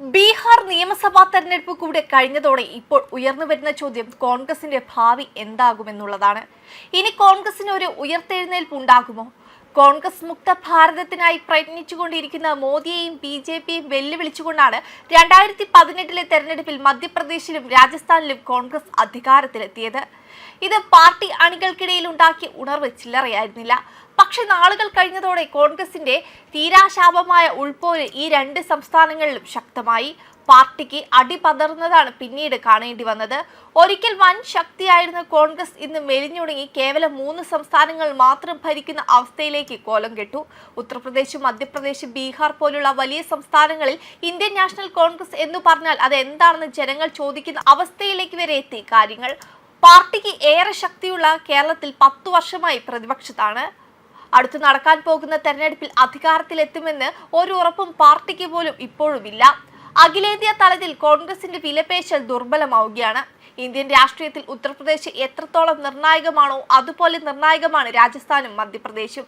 ബീഹാർ നിയമസഭാ തെരഞ്ഞെടുപ്പ് കൂടെ കഴിഞ്ഞതോടെ ഇപ്പോൾ ഉയർന്നു വരുന്ന ചോദ്യം കോൺഗ്രസിന്റെ ഭാവി എന്താകുമെന്നുള്ളതാണ്. ഇനി കോൺഗ്രസിന് ഒരു ഉയർത്തെഴുന്നേൽപ്പ് ഉണ്ടാകുമോ? കോൺഗ്രസ് മുക്ത ഭാരതത്തിനായി പ്രയത്നിച്ചുകൊണ്ടിരിക്കുന്ന മോദിയെയും ബി ജെ പിയും വെല്ലുവിളിച്ചുകൊണ്ടാണ് രണ്ടായിരത്തി പതിനെട്ടിലെ തെരഞ്ഞെടുപ്പിൽ മധ്യപ്രദേശിലും രാജസ്ഥാനിലും കോൺഗ്രസ് അധികാരത്തിലെത്തിയത്. ഇത് പാർട്ടി അണികൾക്കിടയിൽ ഉണ്ടാക്കിയ ഉണർവ് ചില്ലറയായിരുന്നില്ല. പക്ഷെ നാളുകൾ കഴിഞ്ഞതോടെ കോൺഗ്രസിന്റെ തീരാശാപമായ ഉൾപോര് ഈ രണ്ട് സംസ്ഥാനങ്ങളിലും ശക്തമായി. പാർട്ടിക്ക് അടിപതർന്നതാണ് പിന്നീട് കാണേണ്ടി വന്നത്. ഒരിക്കൽ വൻ ശക്തിയായിരുന്ന കോൺഗ്രസ് ഇന്ന് മെലിഞ്ഞുടങ്ങി കേവലം മൂന്ന് സംസ്ഥാനങ്ങൾ മാത്രം ഭരിക്കുന്ന അവസ്ഥയിലേക്ക് കോലം കെട്ടു. ഉത്തർപ്രദേശ് മധ്യപ്രദേശ് ബീഹാർ പോലുള്ള വലിയ സംസ്ഥാനങ്ങളിൽ ഇന്ത്യൻ നാഷണൽ കോൺഗ്രസ് എന്ന് പറഞ്ഞാൽ അത് എന്താണെന്ന് ജനങ്ങൾ ചോദിക്കുന്ന അവസ്ഥയിലേക്ക് വരെ എത്തി കാര്യങ്ങൾ. പാർട്ടിക്ക് ഏറെ ശക്തിയുള്ള കേരളത്തിൽ പത്തു വർഷമായി പ്രതിപക്ഷത്താണ്. അടുത്ത് നടക്കാൻ പോകുന്ന തെരഞ്ഞെടുപ്പിൽ അധികാരത്തിലെത്തുമെന്ന് ഒരു ഉറപ്പും പാർട്ടിക്ക് പോലും ഇപ്പോഴുമില്ല. അഖിലേന്ത്യാ തലത്തിൽ കോൺഗ്രസിന്റെ വിലപേശൽ ദുർബലമാവുകയാണ്. ഇന്ത്യൻ രാഷ്ട്രീയത്തിൽ ഉത്തർപ്രദേശ് എത്രത്തോളം നിർണായകമാണോ അതുപോലെ നിർണായകമാണ് രാജസ്ഥാനും മധ്യപ്രദേശും.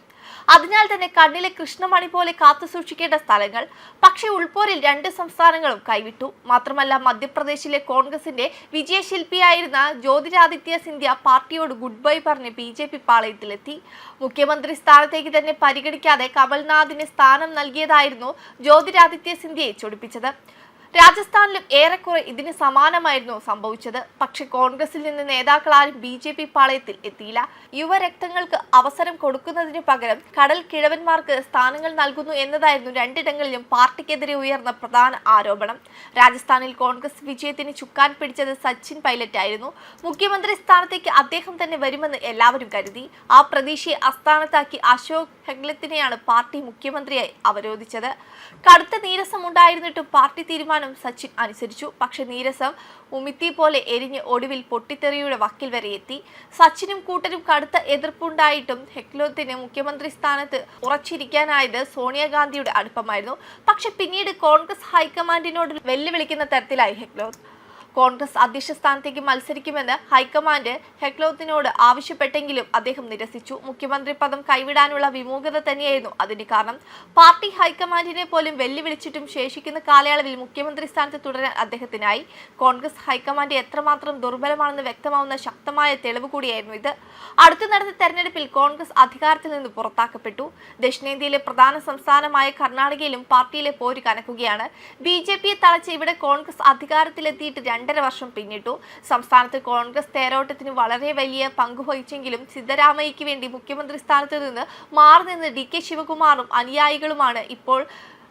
അതിനാൽ തന്നെ കണ്ണിലെ കൃഷ്ണമണി പോലെ കാത്തു സൂക്ഷിക്കേണ്ട സ്ഥലങ്ങൾ പക്ഷേ ഉൾപോരിൽ രണ്ട് സംസ്ഥാനങ്ങളും കൈവിട്ടു. മാത്രമല്ല മധ്യപ്രദേശിലെ കോൺഗ്രസിന്റെ വിജയശില്പിയായിരുന്ന ജ്യോതിരാദിത്യ സിന്ധ്യ പാർട്ടിയോട് ഗുഡ് ബൈ പറഞ്ഞ് ബി ജെ പി പാളയത്തിലെത്തി. മുഖ്യമന്ത്രി സ്ഥാനത്തേക്ക് തന്നെ പരിഗണിക്കാതെ കമൽനാഥിന് സ്ഥാനം നൽകിയതായിരുന്നു ജ്യോതിരാദിത്യ സിന്ധ്യയെ ചൊടിപ്പിച്ചത്. രാജസ്ഥാനിലും ഏറെക്കുറെ ഇതിന് സമാനമായിരുന്നു സംഭവിച്ചത്. പക്ഷെ കോൺഗ്രസിൽ നിന്ന് നേതാക്കളാരും ബി ജെ പി പാളയത്തിൽ എത്തിയില്ല. യുവരക്തങ്ങൾക്ക് അവസരം കൊടുക്കുന്നതിന് പകരം കടൽ കിഴവന്മാർക്ക് സ്ഥാനങ്ങൾ നൽകുന്നു എന്നതായിരുന്നു രണ്ടിടങ്ങളിലും പാർട്ടിക്കെതിരെ ഉയർന്ന പ്രധാന ആരോപണം. രാജസ്ഥാനിൽ കോൺഗ്രസ് വിജയത്തിന് ചുക്കാൻ പിടിച്ചത് സച്ചിൻ പൈലറ്റ് ആയിരുന്നു. മുഖ്യമന്ത്രി സ്ഥാനത്തേക്ക് അദ്ദേഹം തന്നെ വരുമെന്ന് എല്ലാവരും കരുതി. ആ പ്രതീക്ഷയെ അസ്ഥാനത്താക്കി അശോക് ഗെഹ്ലത്തിനെയാണ് പാർട്ടി മുഖ്യമന്ത്രിയായി അവരോധിച്ചത്. കടുത്ത നീരസം ഉണ്ടായിരുന്നിട്ടും പാർട്ടി തീരുമാനം സച്ചിൻ അനുസരിച്ചു. പക്ഷെ നീരസം ഉമിത്തി പോലെ എരിഞ്ഞ് ഒടുവിൽ പൊട്ടിത്തെറിയുടെ വക്കിൽ വരെ എത്തി. സച്ചിനും കൂട്ടരും കടുത്ത എതിർപ്പുണ്ടായിട്ടും ഹെക്ലോത്തിന് മുഖ്യമന്ത്രി സ്ഥാനത്ത് ഉറച്ചിരിക്കാനായത് സോണിയാഗാന്ധിയുടെ അടുപ്പമായിരുന്നു. പക്ഷെ പിന്നീട് കോൺഗ്രസ് ഹൈക്കമാൻഡിനോട് വെല്ലുവിളിക്കുന്ന തരത്തിലായി ഹെക്ലോത്ത് കോൺഗ്രസ് അധ്യക്ഷ സ്ഥാനത്തേക്ക് മത്സരിക്കുമെന്ന് ഹൈക്കമാൻഡ് ഹെക്ലോത്തിനോട് ആവശ്യപ്പെട്ടെങ്കിലും അദ്ദേഹം നിരസിച്ചു. മുഖ്യമന്ത്രി പദം കൈവിടാനുള്ള വിമുഖത തന്നെയായിരുന്നു അതിന് കാരണം. പാർട്ടി ഹൈക്കമാൻഡിനെ പോലും വെല്ലുവിളിച്ചിട്ടും ശേഷിക്കുന്ന കാലയളവിൽ മുഖ്യമന്ത്രി സ്ഥാനത്ത് തുടരാൻ അദ്ദേഹത്തിനായി. കോൺഗ്രസ് ഹൈക്കമാൻഡ് എത്രമാത്രം ദുർബലമാണെന്ന് വ്യക്തമാവുന്ന ശക്തമായ തെളിവ് കൂടിയായിരുന്നു ഇത്. അടുത്തു നടന്ന തെരഞ്ഞെടുപ്പിൽ കോൺഗ്രസ് അധികാരത്തിൽ നിന്ന് പുറത്താക്കപ്പെട്ടു. ദക്ഷിണേന്ത്യയിലെ പ്രധാന സംസ്ഥാനമായ കർണാടകയിലും പാർട്ടിയിലെ പോര് കനക്കുകയാണ്. ബി ജെ പിയെ തളച്ച് ഇവിടെ കോൺഗ്രസ് അധികാരത്തിലെത്തിയിട്ട് രണ്ടര വർഷം പിന്നിട്ടു. സംസ്ഥാനത്ത് കോൺഗ്രസ് തേരോട്ടത്തിന് വളരെ വലിയ പങ്ക് വഹിച്ചെങ്കിലും സിദ്ധരാമയ്യയ്ക്ക് വേണ്ടി മുഖ്യമന്ത്രി സ്ഥാനത്ത് നിന്ന് മാറി നിന്ന് ഡി കെ ശിവകുമാറും അനുയായികളുമാണ് ഇപ്പോൾ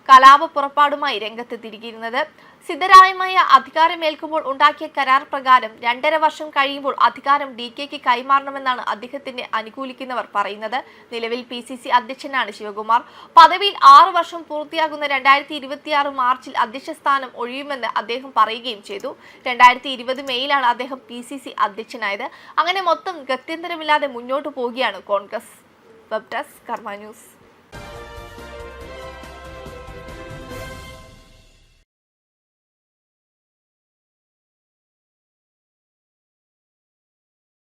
കലാപ പുറപ്പാടുമായി രംഗത്തെത്തിയിരിക്കുന്നത്. സിദ്ധരാമയ്യ അധികാരമേൽക്കുമ്പോൾ ഉണ്ടാക്കിയ കരാർ പ്രകാരം രണ്ടര വർഷം കഴിയുമ്പോൾ അധികാരം ഡി കെക്ക് കൈമാറണമെന്നാണ് അദ്ദേഹത്തിന്റെ അനുകൂലിക്കുന്നവർ പറയുന്നത്. നിലവിൽ പി സി സി അധ്യക്ഷനാണ് ശിവകുമാർ. പദവിയിൽ ആറു വർഷം പൂർത്തിയാകുന്ന രണ്ടായിരത്തി ഇരുപത്തിയാറ് മാർച്ചിൽ അധ്യക്ഷ സ്ഥാനം ഒഴിയുമെന്ന് അദ്ദേഹം പറയുകയും ചെയ്തു. രണ്ടായിരത്തി ഇരുപത് മെയ്യിലാണ് അദ്ദേഹം പി സി സി അധ്യക്ഷനായത്. അങ്ങനെ മൊത്തം ഗത്യന്തരമില്ലാതെ മുന്നോട്ട് പോവുകയാണ് Congress. Web desk Karma news.